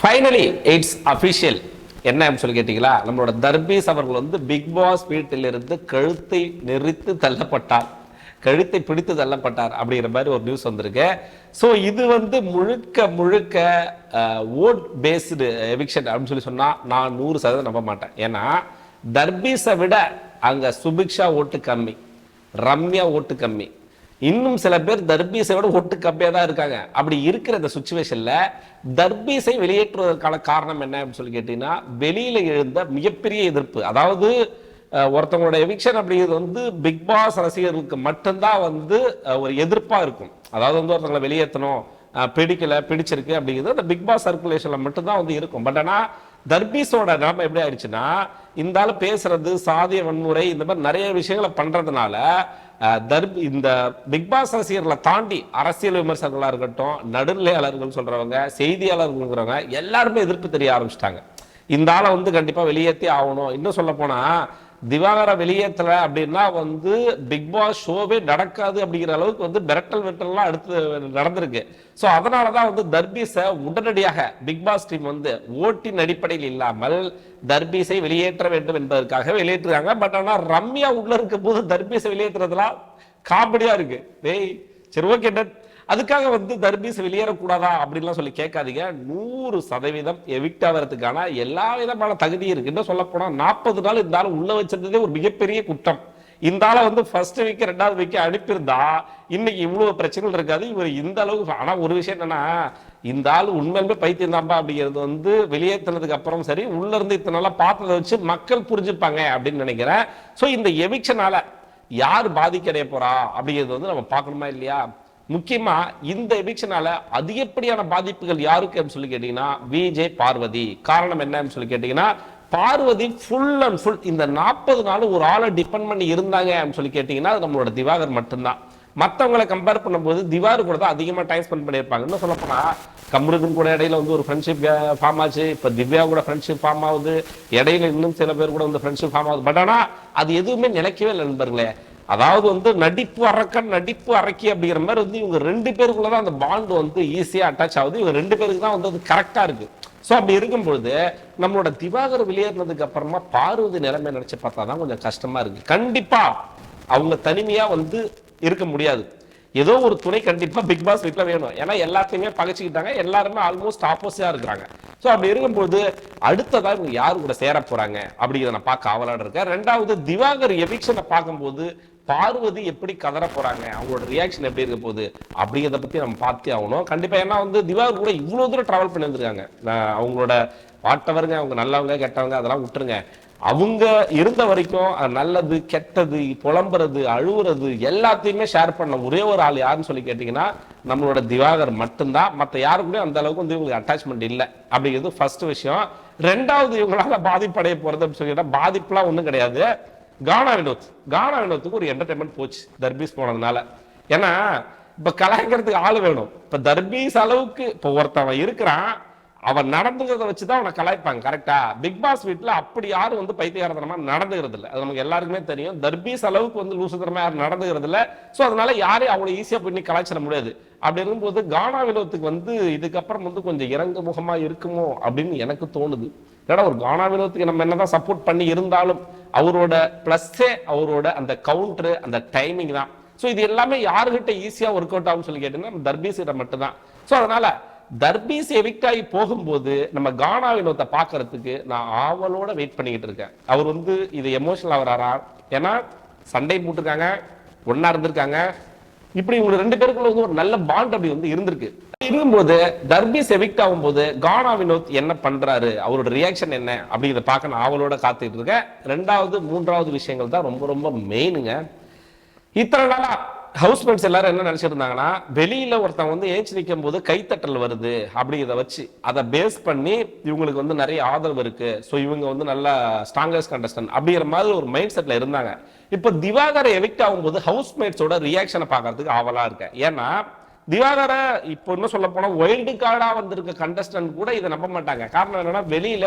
Finally it's official என்ன சொல்லி கேட்டீங்களா? நம்மளோட தர்பீஸ் அவர்கள் வந்து பிக் பாஸ் வீட்டிலிருந்து கழுத்தை நெரித்து தள்ளப்பட்டார். கழுத்தை பிடித்து தள்ளப்பட்டார் அப்படிங்கிற மாதிரி ஒரு நியூஸ் வந்திருக்கு. ஸோ இது வந்து முழுக்க முழுக்க ஓட் பேஸ்டு எவிக்ஷன் அப்படின்னு சொல்லி சொன்னால் நான் நூறு சதவீதம் நம்ப மாட்டேன். ஏன்னா தர்பீஸை விட அங்கே சுபிக்ஷா ஓட்டு கம்மி. ரம்யா ஓட்டு கம்மி. இன்னும் சில பேர் தர்பீஸை விட ஒட்டு கம்மியாக தான் இருக்காங்க. அப்படி இருக்கிற இந்த சுச்சுவேஷன்ல தர்பீஸை வெளியேற்றுவதற்கான காரணம் என்ன அப்படின்னு சொல்லி கேட்டீங்கன்னா வெளியில எழுந்த மிகப்பெரிய எதிர்ப்பு. அதாவது ஒருத்தவங்களோட எவிக்ஷன் அப்படிங்கிறது வந்து பிக் பாஸ் ரசிகர்களுக்கு மட்டும்தான் வந்து ஒரு எதிர்ப்பா இருக்கும். அதாவது வந்து ஒருத்தவங்களை வெளியேற்றணும் பிடிக்கல பிடிச்சிருக்கு அப்படிங்கிறது அந்த பிக் பாஸ் சர்க்குலேஷன்ல மட்டும்தான் வந்து இருக்கும். பட் ஆனா தர்பீஸோட நிலைமை எப்படி ஆயிடுச்சுன்னா இந்த ஆள் பேசுறது சாதிய வன்முறை இந்த மாதிரி நிறைய விஷயங்களை பண்றதுனால தர்ப் இந்த பிக் பாஸ் ரசிகர்களை தாண்டி அரசியல் விமர்சகர்களாக இருக்கட்டும் நடுநிலையாளர்கள் சொல்றவங்க செய்தியாளர்கள்ங்கிறவங்க எல்லாருமே எதிர்ப்பு தெரிய ஆரம்பிச்சிட்டாங்க. இந்த ஆளை வந்து கண்டிப்பா வெளியேற்றி ஆகணும். இன்னும் சொல்ல போனால் திவாகர வெளியேற்றல அப்படின்னா வந்து பிக் பாஸ் ஷோவே நடக்காது அப்படிங்கிற அளவுக்கு வந்து மிரட்டல் வெட்டல்லாம் அடுத்து நடந்திருக்கு. ஸோ அதனால தான் வந்து தர்பீஸை உடனடியாக பிக் பாஸ் டீம் வந்து ஓட்டின் அடிப்படையில் இல்லாமல் தர்பீஸை வெளியேற்ற வேண்டும் என்பதற்காக வெளியேற்றுறாங்க பட் ஆனால் ரம்யா உள்ள இருக்கும் போது தர்பீஸை வெளியேற்றுறதுலாம் காமெடியா இருக்கு. டேய் சரி ஓகே டன். அதுக்காக வந்து தர்பீஸ் வெளியேறக்கூடாதா அப்படின்லாம் சொல்லி கேட்காதீங்க. நூறு சதவீதம் எவிக்ட் ஆகிறதுக்கான எல்லா விதமான தகுதி இருக்குன்னு சொல்லப்போனால் நாற்பது நாள் இந்த ஆள் உள்ள வச்சிருந்ததே ஒரு மிகப்பெரிய குற்றம். இந்த ஆளை வந்து ஃபர்ஸ்ட் வீக் ரெண்டாவது வீக் அனுப்பியிருந்தா இன்னைக்கு இவ்வளவு பிரச்சனைகள் இருக்காது. இவர் இந்த அளவுக்கு ஆனால் ஒரு விஷயம் என்னன்னா இந்த ஆள் உண்மையிலுமே பைத்தியம் தான்பா அப்படிங்கிறது வந்து வெளியேற்றினதுக்கு அப்புறம் சரி உள்ள இருந்து இத்தனை நாளா பார்த்ததை வச்சு மக்கள் புரிஞ்சுப்பாங்க அப்படின்னு நினைக்கிறேன். ஸோ இந்த எவிக்ஷனால யார் பாதிக்கடைய போறா அப்படிங்கிறது வந்து நம்ம பார்க்கணுமா இல்லையா? முக்கியமாக இந்த எவிக்ஷனால் அதிகப்படியான பாதிப்புகள் யாருக்கு சொல்லி கேட்டிங்கன்னா விஜே பார்வதி. காரணம் என்னன்னு சொல்லி கேட்டிங்கன்னா பார்வதி ஃபுல் அண்ட் ஃபுல் இந்த நாற்பது நாள் ஒரு ஆளை டிபெண்ட் பண்ணி இருந்தாங்க அப்படின்னு சொல்லி கேட்டிங்கன்னா அது நம்மளோட திவாகர் மட்டும்தான். மற்றவங்களை கம்பேர் பண்ணும்போது திவார் கூட தான் அதிகமாக டைம் ஸ்பெண்ட் பண்ணியிருப்பாங்க. சொல்லப்போனால் சொல்ல கூட இடையில வந்து ஒரு ஃப்ரெண்ட்ஷிப் ஃபார்ம் ஆச்சு. இப்போ திவ்யா கூட ஃப்ரெண்ட்ஷிப் ஃபார்ம் ஆகுது. இடையில இன்னும் சில பேர் கூட வந்து ஃப்ரெண்ட்ஷிப் ஃபார்ம் ஆகுது. பட் ஆனால் அது எதுவுமே நிலைக்கவே இல்லை நண்பர்களே. அதாவது வந்து நடிப்பு அறக்க நடிப்பு அறக்கி அப்படிங்கிற மாதிரி வந்து இவங்க ரெண்டு பேருக்குள்ளதான் அந்த பாண்டு வந்து ஈஸியாக அட்டாச் ஆகுது. இவங்க ரெண்டு பேருக்கு தான் வந்து அது கரெக்டாக இருக்கு. ஸோ அப்படி இருக்கும் பொழுது நம்மளோட திவாகர் வெளியேறினதுக்கு அப்புறமா பார்வதி நிலைமை நினச்சி பார்த்தா தான் கொஞ்சம் கஷ்டமாக இருக்கு. கண்டிப்பாக அவங்க தனிமையாக வந்து இருக்க முடியாது. ஏதோ ஒரு துணை கண்டிப்பாக பிக் பாஸ் வீட்டில் வேணும். ஏன்னா எல்லாத்தையுமே பகைச்சிக்கிட்டாங்க. எல்லாருமே ஆல்மோஸ்ட் ஆப்போசிட்டாக இருக்கிறாங்க. ஸோ அப்படி இருக்கும்போது அடுத்ததாக இவங்க யார் கூட சேர போகிறாங்க அப்படிங்கிறத நான் பார்க்க ஆவலாட இருக்கேன். ரெண்டாவது திவாகர் எவிக்ஷனை பார்க்கும்போது பார்வதி எப்படி கதற போறாங்க? அவங்களோட ரியாக்ஷன் எப்படி இருக்க போகுது? அப்படிங்கிறத பத்தி நம்ம பார்த்தே ஆகணும். கண்டிப்பா ஏன்னா வந்து திவாகர் கூட இவ்வளவு தூரம் டிராவல் பண்ணி வந்திருக்காங்க அவங்களோட வாட்டவருங்க அவங்க நல்லவங்க கெட்டவங்க அதெல்லாம் விட்டுருங்க. அவங்க இருந்த வரைக்கும் நல்லது கெட்டது புலம்புறது அழுவுறது எல்லாத்தையுமே ஷேர் பண்ண ஒரே ஒரு ஆள் யாருன்னு சொல்லி கேட்டீங்கன்னா நம்மளோட திவாகர் மட்டும்தான். மற்ற யாரு கூட அந்த அளவுக்கு வந்து இவங்களுக்கு அட்டாச்மெண்ட் இல்லை. அப்படிங்கிறது ஃபர்ஸ்ட் விஷயம். ரெண்டாவது இவங்களால பாதிப்படைய போறது அப்படின்னு சொல்லிட்டா பாதிப்புலாம் ஒன்றும் கிடையாது. கானா வினோத். கானா வினோத்துக்கு ஒரு என்டர்டைன்மெண்ட் போச்சு தர்பீஸ் போனதுனால. ஏன்னா இப்போ கலாய்க்கிறதுக்கு ஆள் வேணும். இப்போ தர்பீஸ் அளவுக்கு இப்போ ஒருத்தவன் இருக்கிறான் அவன் நடந்துக்கிறத வச்சுதான் அவனை கலாய்ப்பாங்க கரெக்டா பிக் பாஸ் வீட்டில் அப்படி யாரும் வந்து பைத்தியகாரத்தனமாக நடந்துகிறது இல்லை அது நமக்கு எல்லாருக்குமே தெரியும். தர்பீஸ் அளவுக்கு வந்து லூசுத்தனமாக யாரும் நடந்துகிறது இல்லை ஸோ அதனால யாரையும் அவ்வளோ ஈஸியாக பண்ணி கலாய்ச்சிட முடியாது. அப்படி இருக்கும்போது கானா வினோத்துக்கு வந்து இதுக்கப்புறம் வந்து கொஞ்சம் இறங்கு முகமாக இருக்குமோ அப்படின்னு எனக்கு தோணுது. ஏன்னா ஒரு கானா வினோத்துக்கு நம்ம என்னதான் சப்போர்ட் பண்ணி இருந்தாலும் அவரோட ப்ளஸ்ஸே அவரோட அந்த கவுண்டரு அந்த டைமிங் தான். ஸோ இது எல்லாமே யாருக்கிட்ட ஈஸியாக ஒர்க் அவுட் ஆகும்னு சொல்லி கேட்டீங்கன்னா தர்பீஸ் மட்டும்தான். ஸோ அதனால தர்பீஸ் எவிக்ட் ஆகி போகும்போது நம்ம கானா வினோத்தை பார்க்கறதுக்கு நான் ஆவலோட வெயிட் பண்ணிக்கிட்டு இருக்கேன். அவர் வந்து இது எமோஷனல் ஆகிறாரா ஏன்னா சண்டை போட்டிருக்காங்க ஒன்னா இருந்திருக்காங்க. இப்படி இவங்க ரெண்டு பேருக்குள்ள வந்து ஒரு நல்ல பாண்ட் அப்படி வந்து இருந்திருக்கு. இருக்கும்போது தர்பீஸ் எவிக்ட் ஆகும்போது கானா வினோத் என்ன பண்றாரு? அவரோட ரியாக்ஷன் என்ன? அப்படிங்கிறத பார்க்க நான் ஆவலோட காத்துக்கிட்டு இருக்கேன். ரெண்டாவது மூன்றாவது விஷயங்கள் தான் ரொம்ப ரொம்ப மெயினுங்க இத்தனை நாளா ஹவுஸ்மேட்ஸ் எல்லாரும் என்ன நினைச்சிருந்தாங்கன்னா வெளியில ஒருத்தன் வந்து ஏஞ்சி நிற்கும் போது கைத்தட்டல் வருது அப்படிங்கிறத வச்சு அதை பேஸ் பண்ணி இவங்களுக்கு வந்து நிறைய ஆதரவு இருக்கு. ஸோ இவங்க வந்து நல்லா ஸ்ட்ராங்கஸ்ட் கண்டஸ்டன் அப்படிங்கிற மாதிரி ஒரு மைண்ட் செட்ல இருந்தாங்க. இப்போ திவாகர் எவிக்ட் ஆகும்போது ஹவுஸ்மேட்ஸோட ரியாக்ஷனை பார்க்கறதுக்கு ஆவலா இருக்கேன். ஏன்னா திவாகர இப்போ இன்னும் சொல்ல போனா ஒயில்டு கார்டா வந்திருக்க கண்டஸ்டன்ட் கூட இதை நம்ப மாட்டாங்க. காரணம் என்னன்னா வெளியில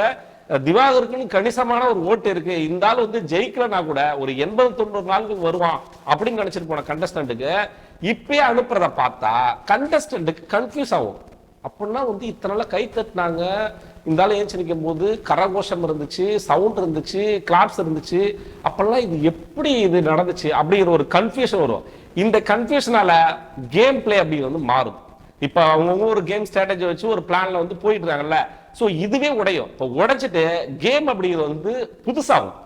திவாகருக்குன்னு கணிசமான ஒரு ஓட்டு இருக்கு. இந்த ஆள் வந்து ஜெயிக்கலனா கூட ஒரு எண்பது தொண்ணூறு நாளுக்கு வருவான் அப்படின்னு நினைச்சிட்டு போன கண்டஸ்டன்ட்டுக்கு இப்பயே அனுப்புறத பார்த்தா கண்டஸ்டன்ட்டுக்கு கன்ஃபியூஸ் ஆகும். அப்படின்னா வந்து இத்தனை நாளா கை தட்டினாங்க. இந்த ஆள் ஏஞ்சி நிற்கும் போது கரகோஷம் இருந்துச்சு சவுண்ட் இருந்துச்சு கிளாப்ஸ் இருந்துச்சு. அப்பெல்லாம் இது எப்படி இது நடந்துச்சு அப்படிங்கிற ஒரு கன்ஃபியூஷன் வரும். இந்த கன்ஃபியூஷனால கேம் பிளே அப்படி வந்து மாறும். இப்போ அவங்க ஒரு கேம் ஸ்ட்ராட்டஜி வச்சு ஒரு பிளான்ல வந்து போயிட்டு இருக்காங்கல்ல. ஸோ இதுவே உடையும். இப்போ உடைச்சிட்டு கேம் அப்படிங்கிறது வந்து புதுசாகும்.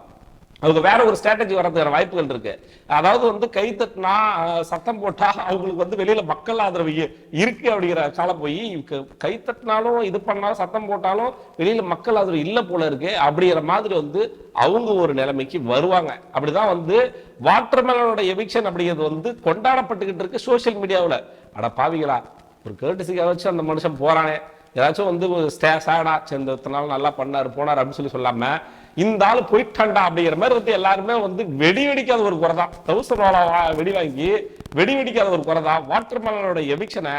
அவங்க வேற ஒரு ஸ்ட்ராட்டஜி வரதுக்கான வாய்ப்புகள் இருக்கு. அதாவது வந்து கை தட்டினா சத்தம் போட்டா அவங்களுக்கு வந்து வெளியில மக்கள் ஆதரவு இருக்கு அப்படிங்கிற காலம் போய் க- கை தட்டினாலும் இது பண்ணாலும் சத்தம் போட்டாலும் வெளியில மக்கள் ஆதரவு இல்ல போல இருக்கு. அப்படிங்கிற மாதிரி வந்து அவங்க ஒரு நிலைமைக்கு வருவாங்க. அப்படிதான் வந்து வாட்டர்மெலனோட எவிக்ஷன் அப்படிங்கிறது வந்து கொண்டாடப்பட்டுக்கிட்டு இருக்கு சோஷியல் மீடியாவில் அட பாவிகளா ஒரு கேட்டுசிக்காக வச்சு அந்த மனுஷன் போறானே. ஏதாச்சும் வந்து சேடா சேர்ந்த இத்தனை நாள் நல்லா பண்ணாரு போனார் அப்படின்னு சொல்லி சொல்லாம இந்த ஆள் போயிட்டாண்டா அப்படிங்கிற மாதிரி வந்து எல்லாருமே வந்து வெடி வெடிக்காத ஒரு குறை தான். தௌசண்ட் வெடி வாங்கி வெடி வெடிக்காத ஒரு குறை தான். வாட்டர் மேலனோட எவிக்ஷனை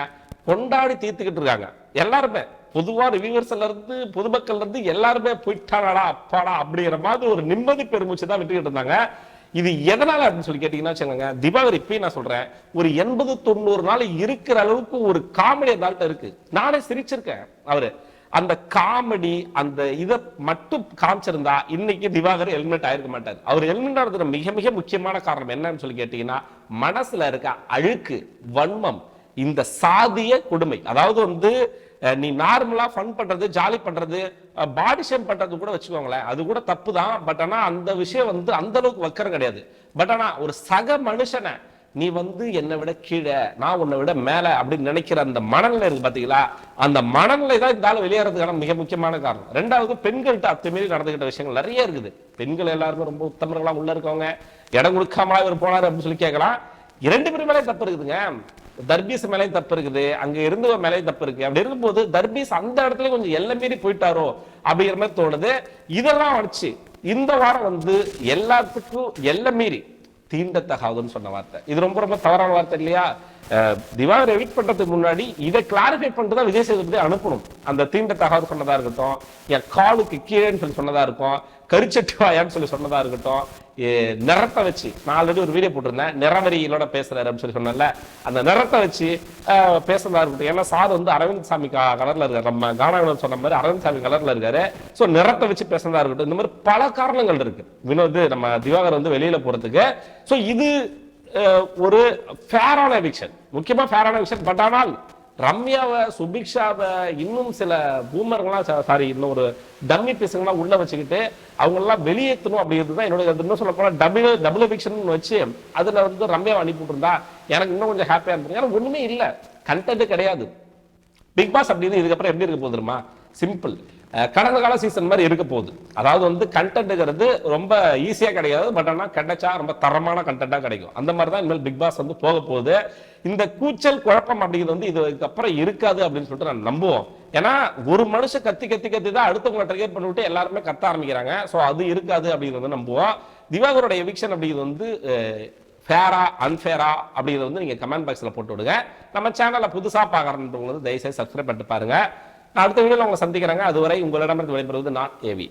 கொண்டாடி தீர்த்துக்கிட்டு இருக்காங்க. எல்லாருமே. பொதுவாக ரிவியூவர்ஸ்ல இருந்து பொதுமக்கள்ல இருந்து எல்லாருமே போயிட்டாடா அப்பாடா அப்படிங்கிற மாதிரி ஒரு நிம்மதி பெருமூச்சு தான் விட்டுக்கிட்டு இருந்தாங்க. இது எதனால அப்படின்னு சொல்லி கேட்டீங்கன்னா வச்சுக்கோங்க தீபாவளி இப்பயும் நான் சொல்றேன் ஒரு எண்பது தொண்ணூறு நாள் இருக்கிற அளவுக்கு ஒரு காமெடி அந்த இருக்கு. நானே சிரிச்சிருக்கேன். அவரு அந்த காமெடி அந்த இதை மட்டும் காமிச்சிருந்தா இன்னைக்கு திவாகர் ஹெல்மெட் ஆயிருக்க மாட்டார். அவர் ஹெல்மெட் ஆகிறதுக்கு மிக மிக முக்கியமான காரணம் என்னன்னு சொல்லி கேட்டீங்கன்னா மனசுல இருக்க அழுக்கு வன்மம் இந்த சாதிய கொடுமை. அதாவது வந்து நீ நார்மலா ஃபன் பண்றது ஜாலி பண்றது பாடி ஷேம் பண்றது கூட வச்சுக்கோங்களேன். அது கூட தப்பு தான் பட் ஆனா அந்த விஷயம் வந்து அந்த அளவுக்கு வக்கரம் கிடையாது. பட் ஆனா ஒரு சக மனுஷனை நீ வந்து என்னை விட கீழே நான் உன்னை விட மேல அப்படின்னு நினைக்கிற அந்த மனநிலை இருக்கு பாத்தீங்களா? அந்த மனநிலை தான் இந்த ஆள் வெளியேறதுக்கான மிக முக்கியமான காரணம். ரெண்டாவது பெண்கள்கிட்ட அத்துமீறி நடந்துகிட்ட விஷயங்கள் நிறைய இருக்குது. பெண்கள் எல்லாருமே ரொம்ப உத்தமர்களா உள்ள இருக்கவங்க. இடம் கொடுக்காமலா இவர் போனாரு அப்படின்னு சொல்லி கேட்கலாம். இரண்டு பேர் மேலே தப்பு இருக்குதுங்க. தர்பீஸ் மேலேயும் தப்பு இருக்குது. அங்க இருந்தவ மேலேயும் தப்பு இருக்கு. அப்படி இருக்கும்போது தர்பீஸ் அந்த இடத்துல கொஞ்சம் எல்லை மீறி போயிட்டாரோ அப்படிங்கிற மாதிரி தோணுது. இதெல்லாம் வச்சு இந்த வாரம் வந்து எல்லாத்துக்கும் எல்லை மீறி தீண்டத்தகாதுன்னு சொன்ன வார்த்தை. இது ரொம்ப ரொம்ப தவறான வார்த்தை இல்லையா? திவாகர் எடிட் பண்றதுக்கு முன்னாடி இதை கிளாரிஃபை பண்ணிட்டு தான் விஜய் சேதுபதி அனுப்பணும். அந்த தீண்டத்தகாது சொன்னதா இருக்கட்டும் என் காலுக்கு கீழேன்னு சொல்லி சொன்னதா இருக்கும் கருச்சட்டி வாயான்னு சொல்லி சொன்னதா இருக்கட்டும். ஏ, நிறத்தை வச்சு நான் ஆல்ரெடி ஒரு வீடியோ போட்டிருந்தேன். நிறவரியிலோட பேசுறாரு அப்படின்னு சொல்லி சொன்னேன்ல. அந்த நிறத்தை வச்சு பேசுறதா இருக்கட்டும். ஏன்னா சார் வந்து அரவிந்த் சாமி கலர்ல இருக்காரு. நம்ம கானாவினர் சொன்ன மாதிரி அரவிந்த் சாமி கலர்ல இருக்காரு. ஸோ நிறத்தை வச்சு பேசுறதா இருக்கட்டும். இந்த மாதிரி பல காரணங்கள் இருக்கு. வினோத் நம்ம திவாகர் வந்து வெளியில போறதுக்கு. ஸோ இது ஒரு ஃபேரான எவிக்ஷன் முக்கியமா ஃபேரான எவிக்ஷன் பட் ஆனால் ரம்யாவை சுபிக்ஷாவை இன்னும் சில பூமர்கள்லாம் சாரி இன்னும் ஒரு டம்மி பீஸுங்கெல்லாம் உள்ள வச்சுக்கிட்டு அவங்கெல்லாம் வெளியேற்றணும் அப்படிங்கிறது தான் என்னோட இன்னும் சொல்ல டபுள் டபுள் எவிக்ஷன் வச்சு அதில் வந்து ரம்யாவை அனுப்பி எனக்கு இன்னும் கொஞ்சம் ஹாப்பியாக இருந்தது ஏன்னா ஒன்றுமே இல்லை. கண்டென்ட் கிடையாது. பிக் பாஸ் அப்படின்னு இதுக்கப்புறம் எப்படி இருக்க போதுமா தெரியுமா? சிம்பிள் கடந்த கால சீசன் மாதிரி இருக்க போகுது. அதாவது வந்து கண்டென்ட்டுங்கிறது ரொம்ப ஈஸியாக கிடையாது. பட் ஆனால் கிடைச்சா ரொம்ப தரமான கண்டென்ட்டாக கிடைக்கும். அந்த மாதிரி தான் இனிமேல் பிக் பாஸ் வந்து போக போகுது. இந்த கூச்சல் குழப்பம் அப்படிங்கிறது வந்து இதுக்கப்புறம் இருக்காது அப்படின்னு சொல்லிட்டு நான் நம்புவோம். ஏன்னா ஒரு மனுஷன் கத்தி கத்தி கத்தி தான் அடுத்தவங்களை ட்ரிகர் பண்ணிவிட்டு எல்லாருமே கத்த ஆரம்பிக்கிறாங்க. ஸோ அது இருக்காது அப்படிங்கிறது வந்து நம்புவோம். திவாகரோட எவிக்ஷன் அப்படிங்கிறது வந்து ஃபேரா அன்ஃபேரா அப்படிங்கிறத வந்து நீங்கள் கமெண்ட் பாக்ஸில் போட்டு விடுங்க. நம்ம சேனலை புதுசாக பாக்குறவங்க வந்து தயவுசெய்து சப்ஸ்கிரைப் பண்ணிட்டு பாருங்கள் அடுத்த வீடியோவில் உங்களை சந்திக்கிறாங்க. அதுவரை உங்களிடமிருந்து விடைபெறுவது நான் ஏவி